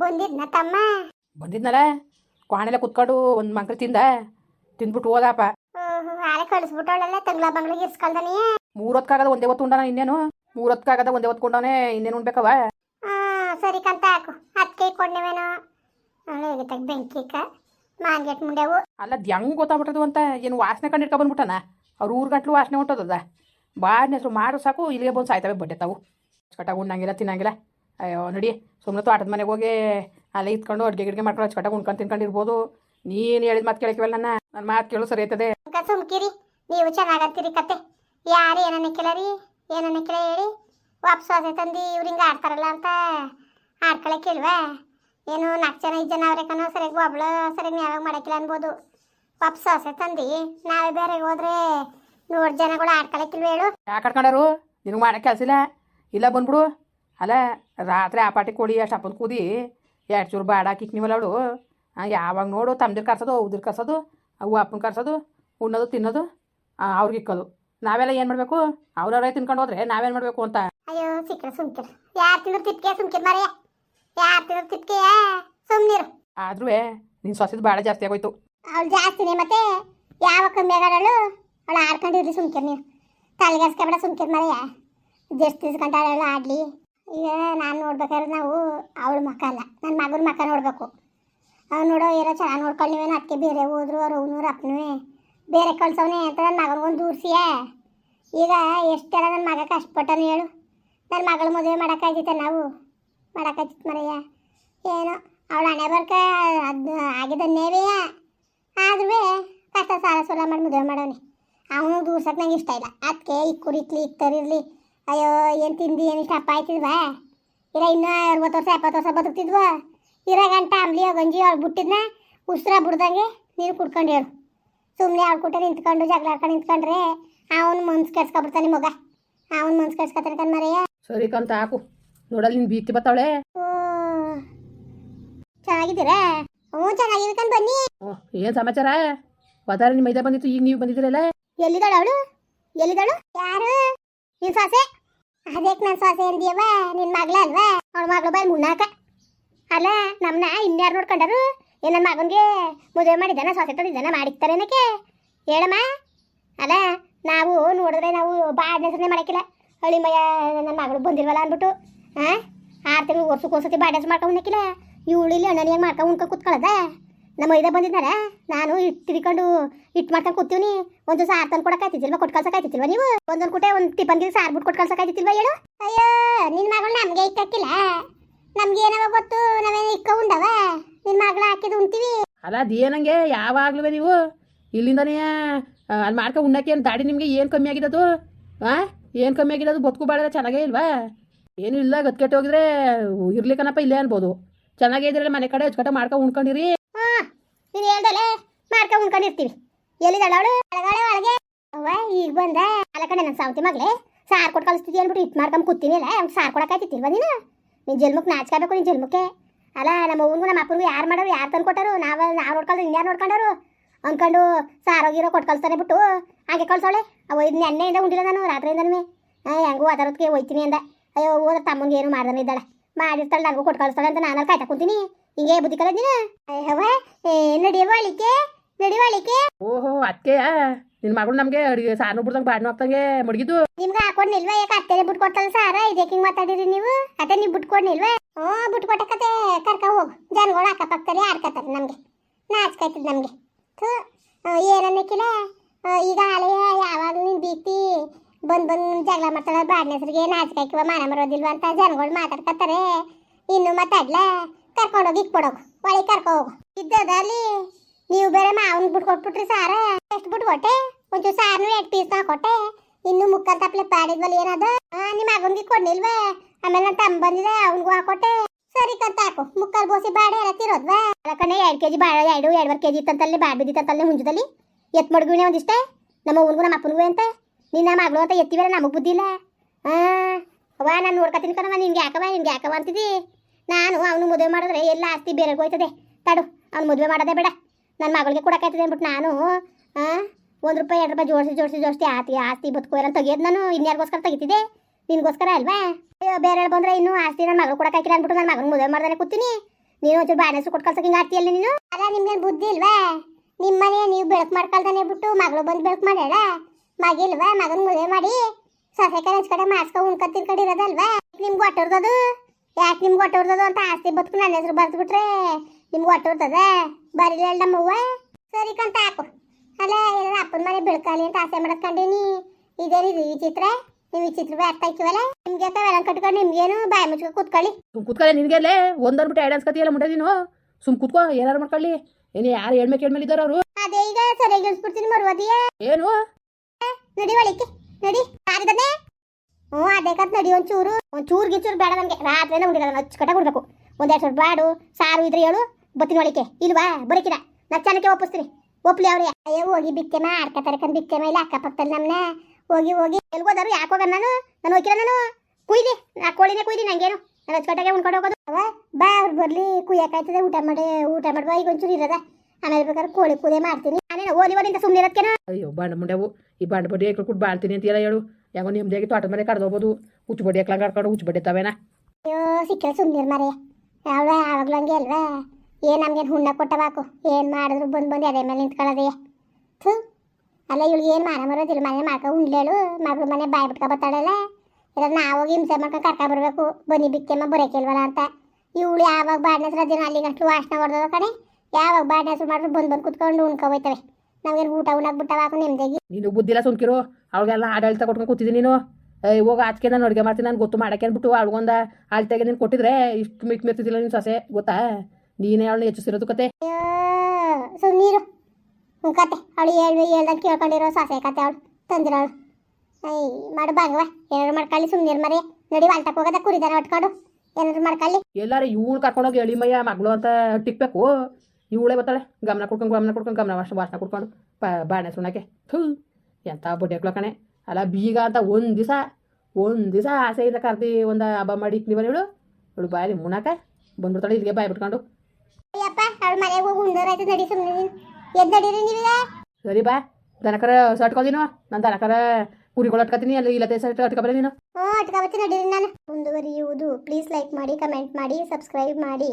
ಬಂದಿದ್ನ ತಮ್ಮ? ಬಂದಿದ್ನಲ್ಲ ಕ್ವಾಣೆಲ್ಲ ಕುತ್ಕೊಂಡು ಒಂದು ಮಂಕ್ರಿ ತಿಂದ. ತಿಂದ್ಬಿಟ್ಟು ಹೋದಪ್ಪ ಆಳೆ ಕಳಿಸ್ಬಿಟ್ಟವಳೆಲ್ಲ ತಂಗ್ಲ ಬಂಗ್ಳಿಗೆ ಇರ್ಸ್ಕೊಳ್ದಾನೆ ಮೂರೊತ್ಕಾಗದ ಒಂದೇ ಹೊತ್ತು ಉಂಡಾನ ಇನ್ನೇನು? ಮೂರೊತ್ಕಾಗದ ಒಂದೇ ಹೊತ್ತು ಕೊಂಡವನೇ ಇನ್ನೇನು ಉಣ್ಬೇಕವ? ಸರಿ ಕಂತ ಹಾಕು. ಅದಕ್ಕೆ ಅವಳು ಹೇಗಿತ್ತಾಗ ಬೆಂಕಿಕ ಮಾನ್ಗೆಟ್ ಮುಂಡೆವು? ಅಲ್ಲ ಹೆಂಗ್ ಗೊತ್ತಾಗ್ಬಿಟ್ಟದು ಅಂತ. ಏನು ವಾಸನೆ ಕಂಡು ಇಟ್ಕೊ ಬಂದ್ಬಿಟ್ಟನ? ಅವ್ರ ಊರ್ಗಟ್ಲು ವಾಸನೆ ಹೊಂಟದ ಬಾಡಿನ ಹೆಸರು ಮಾಡು ಸಾಕು ಇಲ್ಲಿಗೆ ಬಂದು ಸಾಯ್ತವೆ ಬಡ್ಡೆ ತಾವು. ಕಟ್ಟಾಗ ಉಣ್ಣಂಗಿಲ್ಲ ತಿನ್ನಂಗಿಲ್ಲ. ಅಯ್ಯೋ ನಡಿ. ಸುಮ್ಮನೆ ತೋಟದ ಮನೆಗೆ ಹೋಗಿ ಅಲ್ಲಿ ಇತ್ಕೊಂಡು ಅಡುಗೆ ಗಿಡ್ಗೆ ಮಾಡ್ಕೊಂಡು ಅಚ್ಚಕಟ್ಟಾಗಿ ಉಣ್ಕೊಂಡು ತಿನ್ಕೊಂಡು ಇರ್ಬೋದು. ನೀನು ಹೇಳಿದ ಮಾತು ಕೇಳಕ್ಕಿವಲ್ಲ ನನ್ನ? ನನ್ನ ಮಾತು ಕೇಳು ಸರಿ ಐತದೆ ಸುಮ್ಕಿರಿ. ನೀವು ಚೆನ್ನಾಗಂತೀರಿ ಕತೆ. ಯಾರು ಏನನ್ನಕ್ಕಿಲ್ಲ ರೀ ಏನನ್ನಕ್ಕಿಲ್ಲ ಹೇಳಿ? ವಾಪಸ್ ಹೊಸೆ ತಂದು ಇವ್ರು ಹಿಂಗೆ ಆಡ್ತಾರಲ್ಲ ಅಂತ ಆಡ್ಕೊಳಕ್ಕಿಲ್ವಾ ಏನು ನಾಲ್ಕು ಜನ ಐದು ಜನ ಅವ್ರೆ ಕಣೋ ಸರಿಯಾಗಿ ಒಬ್ಳು ಸರಿಯಾಗಿ ಯಾವಾಗ ಮಾಡಕ್ಕಿಲ್ಲ ಅನ್ಬೋದು. ವಾಪಸ್ ಹಸೆ ತಂದು. ನಾವು ಬೇರೆ ಹೋದ್ರೆ ನೂರು ಜನಗಳು ಆಡ್ಕೊಳಕ್ಕಿಲ್ವ ಹೇಳು. ಯಾಕೆ ಆಡ್ಕೊಂಡಾರು? ನಿನಗೆ ಮಾಡೋಕ್ಕೆ ಕೆಲಸ ಇಲ್ಲ. ಇಲ್ಲ ಬಂದ್ಬಿಡು. ಅಲ್ಲ ರಾತ್ರಿ ಆ ಪಾಟಿ ಕೊಡಿ ಅಷ್ಟು ಅಪ್ಪನ ಕೂದಿ ಎರಡು ಚೂರು ಬಾಡ ಕಿಕ್ನಿವಲ್ಲ ಅವಳು ಯಾವಾಗ ನೋಡು ತಮ್ಮದಿರು ಕರ್ಸೋದು ಉದ್ರು ಕರ್ಸೋದು ಅವು ಅಪ್ಪನ ಕರ್ಸೋದು ಉಣ್ಣೋದು ತಿನ್ನೋದು ಅವ್ರಿಗೆ ಇಕ್ಕೋದು. ನಾವೆಲ್ಲ ಏನು ಮಾಡಬೇಕು? ಅವ್ರವ್ರೇ ತಿನ್ಕೊಂಡು ಹೋದ್ರೆ ನಾವೇನು ಮಾಡಬೇಕು ಅಂತ. ಅಯ್ಯೋ ಸಿಕ್ಕರೆ ಸುಮ್ಕಿರ. ಯಾರು ತಿಂದ್ರು ತಿಪ್ಕೆ ಸುಮ್ಕಿರ್ ಮರೆಯ. ಯಾರು ತಿಂದ್ರು ತಿಪ್ಕೆಯ ಸುಮ್ನಿರು. ಆದ್ರೂ ನಿನ್ನ ಸೊಸೆದು ಭಾಳ ಜಾಸ್ತಿ ಆಗೋಯ್ತು. ಅವ್ಳು ಜಾಸ್ತಿನೇ ಮತ್ತೆ ಯಾವ ಕಮ್ಮಿ ಆಗಾಡಳು ಅವಳು ಆಡ್ಕೊಂಡಿರ್ಲಿ ಸುಮ್ಕಿರ್ ನೀನು ತಲೆಗಾಸ್ಕೊಬೇಡ ಸುಮ್ಕಿರ್ ಮರೆಯ. ಜಸ್ಟ್ ತಿಸ್ಕೊಂಡಾಳು ಆಡ್ಲಿ. ಈಗ ನಾನು ನೋಡ್ಬೇಕಾದ್ರೆ ನಾವು ಅವಳ ಮಕ್ಕ ಅಲ್ಲ. ನನ್ನ ಮಗನ ಮಕ್ಕ ನೋಡಬೇಕು. ಅವ್ನು ನೋಡೋ, ಏನೋ ಚೆನ್ನಾಗಿ ನೋಡ್ಕೊಳ್ಳಿವೇನೋ ಅದಕ್ಕೆ ಬೇರೆ ಹೋದ್ರು, ಅವ್ರು ಅವ್ನೂರು ಅಪ್ಪನೂ ಬೇರೆ ಕಳ್ಸವನೇ ಅಂತ ನನ್ನ ಮಗನಿಗೊಂದು ದೂರ್ಸಿಯ. ಈಗ ಎಷ್ಟೆಲ್ಲ ನನ್ನ ಮಗ ಕಷ್ಟಪಟ್ಟನು ಹೇಳು. ನನ್ನ ಮಗಳ ಮದುವೆ ಮಾಡೋಕ್ಕಾಗಿತ್ತ ನಾವು? ಮಾಡೋಕ್ಕಾಗಿತ್ತು ಮರಯ್ಯ. ಏನೋ, ಅವಳ ಹಣೆ ಬರ್ಕ ಅದು ಆಗಿದ್ದನ್ನೇವೆಯ. ಆದ್ರೂ ಕಷ್ಟ ಸಾಲ ಸೋಲ ಮಾಡಿ ಮದುವೆ ಮಾಡೋನಿ ಅವನು ದೂರ್ಸಕ್ಕೆ ನಂಗೆ ಇಷ್ಟ ಇಲ್ಲ. ಅದಕ್ಕೆ ಈ ಇಕ್ಲಿ ಇಕ್ತರಿರ್ಲಿ ಅಯ್ಯೋ ಏನು ತಿಂದು ಏನು ಇಷ್ಟ ಅಪ್ಪ ಆಯ್ತಿದ್ವಾ? ಇಲ್ಲ ಇನ್ನೂ ಅರವತ್ತು ವರ್ಷ ಎಪ್ಪತ್ತು ವರ್ಷ ಬದುಕ್ತಿದ್ವ? ಇರೋ ಗಂಟ ಅಂಬ್ಲಿ ಗಂಜಿ ಅವ್ಳು ಬಿಟ್ಟಿದ್ನ ಉಸಿರ ಬಿಡ್ದಂಗೆ ನೀರು ಕುಡ್ಕೊಂಡು ಹೇಳು ಸುಮ್ಮನೆ ಅವ್ಳು ಕೂಟ ನಿಂತ್ಕೊಂಡು ಜಗಳ ಆಡ್ಕೊಂಡು ನಿಂತ್ಕೊಂಡ್ರೆ ಅವನು ಮನ್ಸು ಕೆಡ್ಸ್ಕೊಬಿಡ್ತಾನೆ ಮಗ. ಅವನು ಮನ್ಸು ಕೆಡ್ಸ್ಕೊತಾನೆ ಕಣ್ ಮರೆಯ ಸರಿ ಕಂತ ಹಾಕು. ನೋಡಲ್ಲಿ ನಿನ್ ಬೀತಿ ಬತ್ತಾವಳೆ. ಚೆನ್ನಾಗಿದ್ದೀರಾ? ಹ್ಞೂ ಚೆನ್ನಾಗಿರ್ಕೊಂಡು ಬನ್ನಿ. ಓ ಏನು ಸಮಾಚಾರ? ವಾತಾರ ನಿಮ್ಮ ಮೈದಾ ಬಂದಿತ್ತು ಈಗ ನೀವು ಬಂದಿದ್ದೀರಲ್ಲ? ಎಲ್ಲಿದ್ದಾಳು ಅವಳು? ಎಲ್ಲಿದ್ದಾಳು? ಯಾರು? ನಿನ್ ಸೊಸೆ? ಅದಕ್ಕೆ ನನ್ನ ಸೊಸೆ ಅಂದಿಯವ ನಿನ್ನ ಮಗಳ ಅಲ್ವಾ? ಅವಳ ಮಗಳು ಬೈ ಮುನ್ನಾಕ ಅಲ್ಲ ನಮ್ಮನ್ನ ಇನ್ಯಾರು ನೋಡ್ಕೊಂಡರು? ಏ ನನ್ನ ಮಗನಿಗೆ ಮದುವೆ ಮಾಡಿದ್ದಾನ, ಸೊಸೆ ತಂದಿದ್ದಾನ ಮಾಡಿರ್ತಾರೇನಕ್ಕೆ ಹೇಳಮ್ಮ. ಅಲ್ಲ, ನಾವು ನೋಡಿದ್ರೆ ನಾವು ಬಾಡ್ನ ಹೆಸರನ್ನೇ ಮಾಡಕ್ಕಿಲ್ಲ. ಹಳಿ ಮಯ್ಯ ನನ್ನ ಮಗಳು ಬಂದಿರ್ವಲ್ಲ ಅಂದ್ಬಿಟ್ಟು ಹಾಂ ಆರು ತಿಂಗಳು ವರ್ಷಕ್ಕೆ ಒಂದ್ಸತಿ ಬಾಡ್ ಹೆಸರು ಮಾಡ್ಕೊಂಡು ಉಣ್ಣಕ್ಕಿಲ್ಲ ಇವಳು ಇಲ್ಲಿ ಅಣ್ಣನಿಗೆ ಮಾಡ್ಕೊಂಡು ಉಣ್ಕೊಂಡು ಕುತ್ಕೊಳ್ಳೋದ ನಮ್ಮ ಇದೆ ಬಂದಿದ್ದಾರ ನಾನು ಇಟ್ಟು ತಿರ್ಕೊಂಡು ಇಟ್ಟು ಮಾಡ್ಕೊಂಡು ಕೂತೀವಿ ಒಂದು ಸಾರ್ ತಂದು ಕೊಡಕ್ಕಾಯ್ತಿಲ್ವಾ ಕೊಟ್ಟು ಕಳ್ಸಕ್ಕಾಯ್ತಿಲ್ವಾ ನೀವು? ಒಂದೊಂದು ಕುಟೆ ಒಂದು ಟಿಫನ್ಗೆ ಸಾರ್ ಬಿಟ್ಟು ಕೊಟ್ಟು ಕಳ್ಸಕ್ಕಾಯ್ತಿಲ್ವಾ ಹೇಳು? ಅಯ್ಯೋ ನಿನ್ನ ಮಗಳು ನಮಗೆ ಇಕ್ಕಿಲ್ಲ ನಮ್ಗೆ ಏನವ ಗೊತ್ತು, ನಾವೇನು ಇಕ್ಕ ಉಂಡವ? ನಿನ್ನ ಮಗಳ ಹಾಕಿದ್ ಉಣ್ತೀವಿ. ಅಲ್ಲ ಅದೇನಂಗೆ ಯಾವಾಗ್ಲೂ ನೀವು? ಇಲ್ಲಿಂದನೇ ಅಲ್ಲಿ ಮಾಡ್ಕೊ ಉಣ್ಣಕ್ಕೆ ಏನು ದಾಡಿ ನಿಮಗೆ ಏನು ಕಮ್ಮಿ ಆಗಿದ್ದದು ಆ? ಏನು ಕಮ್ಮಿ ಆಗಿದ್ದು ಬದುಕು ಬಾಳ ಚೆನ್ನಾಗೇ ಇಲ್ವಾ? ಏನು ಇಲ್ಲ ಗತ್ಕೆಟ್ಟು ಹೋಗಿದ್ರೆ ಇರ್ಲಿಕ್ಕನಪ್ಪ ಇಲ್ಲೇ ಅನ್ಬೋದು. ಚೆನ್ನಾಗೇ ಇದ್ರೆ ಮನೆ ಕಡೆ ಅಚ್ಚುಕಟ್ಟ ಮಾಡ್ಕೊ ಉಣ್ಕೊಂಡಿರಿ. ನೀನು ಹೇಳ್ದಲೆ ಮಾಡ್ಕೊಂಡು ಉಣ್ಕೊಂಡಿರ್ತೀವಿ. ಎಲ್ಲಿದ್ದಾಳ ಅವಳು ಒಳಗಡೆ ಒಳಗೆ. ಅವ್ವ, ಈಗ ಬಂದ. ಅಲ್ಲ ಕಡೆ ನನ್ನ ಸಾವತಿ ಮಗಳೇ. ಸಾರ್ ಕೊಟ್ಟು ಕಳಿಸ್ತಿದ್ದಿ ಅಂದ್ಬಿಟ್ಟು ಇಟ್ಟು ಮಾಡ್ಕೊಂಡು ಕೂತೀನಿ ಅಲ್ಲ. ಅವ್ನು ಸಾರ್ ಕೊಡೋಕಾಯ್ತಿತ್ತಿಲ್ವ ನೀನು? ನಿನ್ನ ಜನ್ಮಕ್ಕೆ ನಾಚ್ಕೋಬೇಕು ನಿನ್ನ ಜನ್ಮಕ್ಕೆ ಅಲ್ಲ, ನಮ್ಮ ಅವ್ನಿಗೂ ನಮ್ಮ ಅಪ್ಪನಿಗೂ ಯಾರು ಮಾಡೋರು, ಯಾರು ತಂದು ಕೊಟ್ಟರು? ನಾವು ನಾವು ನೋಡ್ಕೊಂಡು ಇನ್ಯಾರು ನೋಡ್ಕೊಂಡರು? ಸಾರ್ ಸಾರೋಗಿರೋ ಕೊಟ್ಟು ಕಳಿಸ್ತಾನೆ ಬಿಟ್ಟು. ಹಾಗೆ ಕಳ್ಸೋಳೆ ಅವ ಇದು ನೆನ್ನೆಯಿಂದ ಉಂಡಿಲ್ಲ ನಾನು, ರಾತ್ರಿಯಿಂದನೂ. ಹೆಂಗೂ ಅದರದಕ್ಕೆ ಹೋಯ್ತೀನಿ ಅಂದ. ಅಯ್ಯೋ, ಹೋದ ತಮ್ಮಂಗೆ ಏನು ಮಾಡ್ದಾನೆ ಇದ್ದಾಳೆ. ಮಾಡಿರ್ತಾಳೆ, ನನಗೂ ಕೊಟ್ಟು ಕಳಿಸ್ತಾಳೆ ಅಂತ ನಾನು ಕಾಯ್ತಾ ಕುಂತೀನಿ. ಹಿಂಗೆ ಬುದ್ಧಿ ಕಲ ನೀನು? ನಡಿವಳಿಕೆ ನಡೆಯುವ ಓಹೋ ಅತ್ತೆಯ ನಿನ್ ಮಗಳು ನಮಗೆ ಅಡಿಗೆ ಸಾರು ಬಿಡ್ದಂಗ ಬಾಡ್ನ ಹಾಕ್ದಂಗೆ ಮಡಗಿದ್ದು. ನಿಮ್ಗೆ ಹಾಕೊಂಡಿಲ್ವಾ ಯಾಕೆ ಅತ್ತೆನೆ ಬಿಟ್ ಕೊಡ್ತಲ್ಲ ಸಾರ? ಇದಕ್ಕೆ ಹಿಂಗೆ ಮಾತಾಡಿರಿ ನೀವು? ಅತ್ತೆ ನೀವು ಬಿಟ್ಟು ಕೊಡ್ನಿಲ್ವಾ ಹ್ಞೂ ಬಿಟ್ ಕೊಟ್ಟಕತೆ ಕರ್ಕ ಹೋಗು. ಜನಗಳು ಅಕ್ಕಪಕ್ಕದಲ್ಲಿ ಆಡ್ಕತ್ತಾರೆ ನಮಗೆ. ನಾಚ್ಕಾಯ್ತದ ನಮಗೆ. ಥೂ ಏನನ್ನಕ್ಕಿಲ್ಲ? ಈಗ ಆಲಯ ಯಾವಾಗಲೂ ನೀನು ಬೀತಿ ಬಂದು ಬಂದು ಜಗಳ ಮಾಡ್ತಾಳೆ ಬಾಡ್ನ ಹೆಸರಿಗೆ ನಾಚಿಕಾಯ್ಕಿವ ಮಾನ ಮರೋದಿಲ್ವ ಅಂತ ಜನಗಳು ಮಾತಾಡ್ಕತ್ತಾರೆ. ಇನ್ನು ಮಾತಾಡ್ಲ ಕರ್ಕೊಂಡೋಗಿ ಇಕ್ಬಿಡೋಗು ಒಳಗೆ ಕರ್ಕೊ ಹೋಗು ಇದ್ದದಲ್ಲಿ ನೀವು ಬೇರೆ ಮಾವನ್ ಬಿಟ್ಟು ಕೊಟ್ಬಿಟ್ರಿ ಸಾರ. ಎಷ್ಟು ಬಿಟ್ಟು ಕೊಟ್ಟೆ. ಒಂದು ಸಾರನು ಎರಡು ಪೀಸ್ ಕೊಟ್ಟೆ ಇನ್ನು ಮುಕ್ಕಲ್ ತಪ್ಲೆ ಪಾಡಿದ್ವಲ್ಲ ಏನದ? ನಿಮ್ಮ ಮಗನ್ಗೆ ಕೊಡ್ಲಿಲ್ವೇ ಆಮೇಲೆ ನನ್ನ ತಮ್ಮ ಬಂದಿದೆ, ಅವನಿಗೂ ಹಾಕೊಟ್ಟೆ. ಸರಿ ಕಂತ ಹಾಕು. ಮುಕ್ಕಲ್ ಬೋಸಿ ಬಾಡೆ ಎಲ್ಲ ತಿರೋದ್ವಾ? ಕಣೆ, ಎರಡು ಕೆಜಿ ಬಾಳೆ, ಎರಡು, ಎರಡುವರೆ ಕೆಜಿ ಇತ್ತಂತಲ್ಲಿ ಬಾಡ್ ಬಿದ್ದಿತ್ತಂತಲ್ಲಿ ಮುಂಜದಲ್ಲಿ ಎತ್ ಮಡ್ಗುಣೆ ಒಂದಿಷ್ಟೆ? ನಮ್ಮ ಅವನಿಗೂ, ನಮ್ಮ ಅಪ್ಪನಿಗೂ ಅಂತ ನಿನ್ನ ಮಗಳು ಅಂತ ಎತ್ತಿವೇರ ನಮಗೆ ಬುದ್ಧಿ ಇಲ್ಲ? ಆ, ಅವ್ವ, ನಾನು ನೋಡ್ಕೊತೀನಿ ಕಣವ ನಿನ್ಗೆ ಯಾಕವ ನಿನ್ಗೆ ಯಾಕವ ಅಂತಿದ್ದಿ ನಾನು ಅವನು ಮದುವೆ ಮಾಡಿದ್ರೆ ಎಲ್ಲ ಆಸ್ತಿ ಬೇರೆ ಹೋಯ್ತದೆ. ತಡು, ಅವ್ನು ಮದುವೆ ಮಾಡೋದೇ ಬೇಡ. ನನ್ನ ಮಗಳಿಗೆ ಕೊಡಕ್ಕಾಯ್ತದೆ ಅಂದ್ಬಿಟ್ಟು ನಾನು ಒಂದು ರೂಪಾಯಿ, ಎರಡು ರೂಪಾಯಿ ಜೋಡಿಸಿ ಜೋಡಿಸಿ ಜೋಡಿಸಿ ಆತಿ, ಆಸ್ತಿ ಬದುಕೋರ ತೆಗಿಯೋದು ನಾನು ಇನ್ಯಾರಿಗೋಸ್ಕರ ತೆಗಿತಿದ್ದೆ? ನಿನಗೋಸ್ಕರ ಅಲ್ವಾ? ಅಯ್ಯೋ, ಬೇರೆ ಬಂದ್ರೆ ಇನ್ನೂ ಆಸ್ತಿ ನನ್ನ ಮಗಳು ಕೊಡಕ್ಕಾಗಿಲ್ಲ ಅಂದ್ಬಿಟ್ಟು ನನ್ನ ಮಗನ ಮದುವೆ ಮಾಡ್ದಾನೆ ಕೂತೀನಿ. ನೀನು ಒಂಚೂರು ಬಾಣ ಹೆಸರು ಕೊಟ್ಟು ಹಿಂಗೆ ಆಡ್ತೀಯಲ್ಲ ನೀನು? ಅಲ್ಲ ನಿಮ್ಗೆ ಬುದ್ಧಿ ಇಲ್ವಾ? ನಿಮ್ಮನೆ ನೀವು ಬೆಳಕು ಮಾಡ್ಕೊಳ್ತಾನೆ ಬಿಟ್ಟು ಮಗಳು ಬಂದು ಬೆಳಕು ಮಾಡ್ಯಾಳ? ಮಗಿಲ್ವಾ ಮಗನ ಮದುವೆ ಮಾಡಿ ಸೊಸೆ ಕಡೆ ಹಂಚ್ಕಡೆ ಮಾಡ್ಸ್ಕೊ ಉಣ್ಕೊ ತಿನ್ಕೊಂಡಿರೋದಲ್ವಾ? ನಿಮ್ಗೆ ಹೊಟ್ಟೋರ್ದದು ಯಾಕೆ ನಿಮ್ಗೆ ಹೊಟ್ಟೋರ್ದದು ಅಂತ ಆಸ್ತಿ ಬದುಕು ನನ್ನ ಹೆಸರು ಬರ್ದು ಬಿಟ್ರೆ ನಿಮ್ಗೆ ಹೊಟ್ಟೆ ಬರೀಲಿ ಹೇಳ ನಮ್ಮವ್ವ ಸರಿ ಕಂತ ಹಾಕು. ಅಲ್ಲ ಏನಾರ ಅಪ್ಪನ ಮನೆ ಬೆಳ್ಕಾಲಿ ಅಂತ ಆಸೆ ಮಾಡಕ್ಕಂಡೀನಿ ಇದೇನಿದು ವಿಚಿತ್ರ? ನೀವು ವಿಚಿತ್ರ ಅರ್ಥ ಆಯ್ತೀವಲ್ಲ ನಿಮ್ಗೆ ವೆಳ ಕಟ್ಕೊಂಡು ನಿಮ್ಗೇನು ಬಾಯಿ ಮುಚ್ಕೊಂಡು ಕೂತ್ಕೊಳ್ಳಿ. ಸುಮ್ ಕೂತ್ಕೊಳ್ಳೆ ನಿನಗೆಲ್ಲೇ ಒಂದನ್ಬಿಟ್ಟು ಎರಡು ಅನ್ಸ್ಕತಿಯಲ್ಲ ಎಲ್ಲ ನೀನು. ಸುಮ್ ಕೂತ್ಕೋ ಏನಾರು ಮಾಡ್ಕೊಳ್ಳಿ. ಏನು ಯಾರು ಹೆಣ್ಮೆ ಕೇಳ್ಮೇಲೆ ಇದ್ದಾರೆ ಅವರು? ಅದೇ ಈಗ ಸರಿಯಾಗಿ ಇಳಿಸ್ಬಿಡ್ತೀನಿ ಮರುವದಿಯೇ. ಏನು? ನಡಿ ಒಳಿಕೆ ನಡಿ. ಕತ್ ನಡಿ ಒಂಚೂರು. ಒಂಚೂರು ಗಿಚೂರು ಬೇಡ ನನಗೆ ರಾತ್ರಿ ನಾನು ಅಚ್ಚುಕಟ್ಟಾಗಿ ಕೊಡ್ಬೇಕು ಒಂದೆರಡು ಸ್ವಲ್ಪ ಬಾಡು, ಸಾರು ಇದ್ರೆ ಹೇಳು, ಬತ್ತಿನ ಒಳಿಕೆ ಇಲ್ವಾ? ಬರೀಕಿನ ನಾ ಚೆನ್ನಾಗಿ ಒಪ್ಪಿಸ್ತೀನಿ. ಒಪ್ಲಿ ಅವ್ರೆ. ಅಯ್ಯೋ, ಹೋಗಿ ಬಿಕ್ಕೆ ಮಾಡ್ಕತಾರೆ ಕಂದ್ ಬಿಕ್ಕೆ ಮೇಲೆ ಅಕ್ಕಪಕ್ಕದಲ್ಲಿ ನಮ್ಮನ್ನ ಹೋಗಿ ಹೋಗಿ. ಎಲ್ಗೋದಾರು ಯಾಕೆ ಹೋಗ ನಾನು? ನಾನು ಹೋಗಿರ ನಾನು? ಕುಯ್ದಿ ನಾ ಕೋಳಿನೇ ಕುಯ್ದಿ ನಂಗೇನು. ನಾನು ಅಚ್ಚುಕಟ್ಟಾಗೆ ಉಣ್ಕೊಂಡು ಹೋಗೋದು. ಅವ, ಬಾ, ಅವ್ರು ಬರಲಿ. ಕುಯ್ಯಕ್ಕಾಯ್ತದೆ ಊಟ ಮಾಡಿ, ಊಟ ಮಾಡುವ ಈಗ ಒಂಚೂರು ಇರೋದ. ಆಮೇಲೆ ಬೇಕಾದ್ರೆ ಕೋಳಿ ಕೂದೆ ಮಾಡ್ತೀನಿ. ನಾನೇನು ಓದಿ ಓದಿಂತ ಸುಮ್ಮನೆ ಅಯ್ಯೋ ಬಾಂಡ ಮುಂಡೆವು. ಈ ಬಾಂಡ ಬಡ್ಡಿ ಕೊಟ್ಟು ಬಾಳ್ತೀನಿ ಅಂತೀರ ಹೇಳು. ಯಾಕೋ ನಿಮ್ದಾಗಿ ತೋಟದ ಮನೆ ಕಡ್ದೋಗ್ಬೋದು. ಹುಚ್ಚು ಬಡಿ ಹಾಕ್ಲಂಗೆ ಕಡ್ಕೊಂಡು ಹುಚ್ಚು ಬಡ್ಡಿ ತಾವೇನ ಅಯ್ಯೋ ಸಿಕ್ಕಲ್ಲ ಸುಮ್ಮನೆ ಮರೆ ಅವಳ ಯಾವಾಗ್ಲೂ ಹಂಗೆ ಅಲ್ವಾ? ಏನು ನಮ್ಗೇನು ಹುಣ್ಣ ಕೊಟ್ಟವಾಕು ಏನು ಮಾಡಿದ್ರು ಬಂದು ಬಂದು ಅದೇ ಮೇಲೆ ನಿಂತ್ಕೊಳ್ಳೋದೇ? ಥು. ಅಲ್ಲ, ಇವಳಿಗೆ ಏನು ಮಾನ ಮರೋದಿಲ್ಲ ಮನೆ ಮಾಡ್ಕೊ ಉಂಡ್ಲೇಳು ಮಗಳು ಮನೆ ಬಾಯಿ ಬಿಟ್ಕೊ ಬರ್ತಾಳಲ್ಲ. ಇಲ್ಲ ನಾವು ಹೋಗಿ ಹಿಂಸೆ ಮಾಡ್ಕೊಂಡು ಕರ್ಕೊ ಬರಬೇಕು. ಬನ್ನಿ ಬಿಕ್ಕೆಮ್ಮ ಬರೋಕಿಲ್ವಲ್ಲ ಅಂತ. ಇವಳು ಯಾವಾಗ ಬಾಡ್ನ ಹೆಸರು ದಿನ ಅಲ್ಲಿಗಷ್ಟು ವಾಸನೆ ಹೊಡೆದ ಕಡೆ ಯಾವಾಗ ಬಾಡ್ನ ಮಾಡಿದ್ರು ಬಂದು ಬಂದು ಕುತ್ಕೊಂಡು ಉಣ್ಕೊ ಹೋಯ್ತವೆ. ನಮ್ಗೇನು ಊಟ ಉಣ್ಣಕ್ಕೆ ಬಿಟ್ಟವಾಕು ನಿಮ್ದಾಗಿ? ನೀನು ಬುದ್ಧಿಲ್ಲ ಸುಮ್ಕಿರು. ಅವಳಿಗೆಲ್ಲ ಆಡಳಿತ ಕೊಟ್ಕೊಂಡು ಕೂತಿದ್ದೀನಿ ನೀನು. ಏ, ಹೋಗ ಆಚೆಗೆ ನಾನು ಅಡುಗೆ ಮಾಡ್ತೀನಿ ನಾನು ಗೊತ್ತು ಮಾಡಕ್ಕೆ ಅಂದ್ಬಿಟ್ಟು ಅವಳಿಗೊಂದ ಆಳ್ತೆಗೆ ನೀನು ಕೊಟ್ಟಿದ್ರೆ ಇಷ್ಟು ಮಿಕ್ ಮೆತ್ತಿದ್ದಿಲ್ಲ ನೀನು ಸೊಸೆ ಗೊತ್ತಾ? ನೀನೇ ಅವಳನ್ನ ಹೆಚ್ಚಿಸಿರೋದು ಕತೆ. ಅಯ್ಯೋ ಸುಮ್ಮನೀರು ಹ್ಞೂ ಕತೆ. ಅವಳು ಹೇಳಿ ಹೇಳ್ದಂಗೆ ಕೇಳ್ಕೊಂಡಿರೋ ಸಾಸೆ ಕತೆ ಅವಳು ತಂದಿರೋಳು ಐ ಮಾಡು ಬಾಂಗವ ಏನಾದ್ರು ಮಾಡ್ಕೊಳ್ಳಿ ಸುಮ್ಮನೆ ಮರಿ ನಡಿ ವಾಲ್ಟಕ್ಕೆ ಹೋಗೋದ ಕುರಿದಾರ ಹೊಟ್ಕೊಂಡು. ಏನಾದ್ರು ಮಾಡ್ಕೊಳ್ಳಿ. ಎಲ್ಲಾರು ಇವಳು ಕರ್ಕೊಂಡೋಗಿ ಎಳಿಮಯ್ಯ ಮಗಳು ಅಂತ ಟಿಕ್ಬೇಕು. ಇವಳೇ ಬರ್ತಾಳೆ ಗಮನ ಕೊಡ್ಕೊಂಡು ಗಮನ ಕೊಡ್ಕೊಂಡು ಗಮನ ವಾಸನೆ ವಾಸನೆ ಕೊಡ್ಕೊಂಡು ಪ ಬಾಣೆ ಸುಣ್ಣಕ್ಕೆ. ಥೂ ಎಂಥ ಬಡ್ಡಿ ಕಣೆ. ಅಲ್ಲ ಬೀಗ ಅಂತ ಒಂದು ದಿವಸ ಒಂದು ದಿವಸ ಆಸೆಯಿಂದ ಕರ್ದು ಒಂದು ಹಬ್ಬ ಮಾಡಿ ನೀವು ಇವಳು ಇವಳು ಬಾಯಲ್ಲಿ ಮುಣಾಕ ಬಂದ್ಬಿಡ್ತಾಳೆ ಇಲ್ಲಿಗೆ ಬಾಯಿ ಬಿಟ್ಕೊಂಡು. ಸರಿ ಬಾ ದನಕರ ಸಟ್ಕೋದಿನೋ ನಾನು ದನಕರ ಕುರಿಗಳು ಅಟ್ಕೊತೀನಿ ಅಲ್ಲಿ ಇಲ್ಲ ಸಟ್ ಅಟ್ಕೊಬರ ನೀನು. ಹ್ಞೂ ನಡೀರಿ ನಾನು. ಮುಂದುವರಿಯುವುದು. ಪ್ಲೀಸ್ ಲೈಕ್ ಮಾಡಿ ಕಮೆಂಟ್ ಮಾಡಿ ಸಬ್ಸ್ಕ್ರೈಬ್ ಮಾಡಿ.